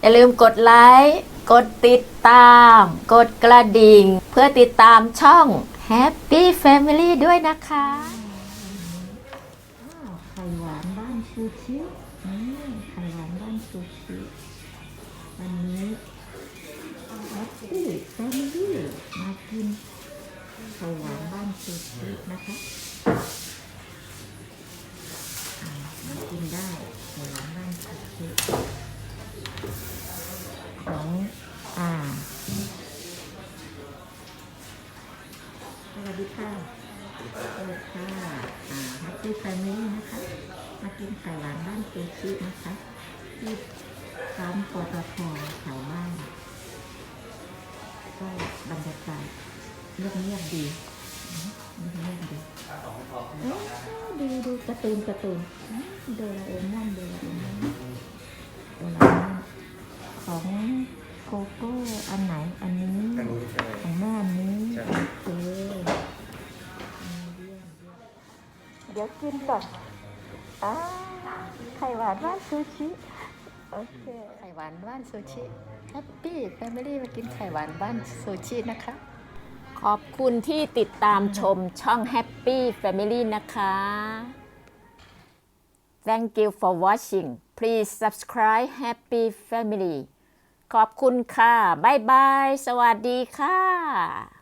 อย่าลืมกดไลค์กดติดตาม กดกระดิ่ง เพื่อติดตามช่อง Happy Family ด้วยนะคะไข่หวานบ้านซูชินี่ไข่หวานบ้านซูชิวันนี้แฮปปี้แฟมิลี่มากินไข่หวานบ้านซูชินะคะ ของอ่าสวัสดีค่ะสวัสดีค่ะอ่าแฮปปี้แฟมิลี่นะคะ มากินไข่หวานบ้านซูชินะคะที่ร้านปตทแถวบ้านก็บรรยากาศเงียบๆดีเงียบๆดีเอ๊ะดูดูการ์ตูนการ์ตูนโดราเอมอนโดราเอมอนโดรา ของโกโก้อันไหนอันนี้อันนี้ใช่ของแม่อันนี้ใช่โอเคเดี๋ยวกินก่อนอ่าไข่หวานบ้านซูชิโอเคไข่หวานบ้านซูชิ Happy Family มากินไข่หวานบ้านซูชินะคะ ขอบคุณที่ติดตามชมช่อง Happy Family นะคะ Thank you for watching please subscribe Happy Family ขอบคุณค่ะ บ๊ายบาย สวัสดีค่ะ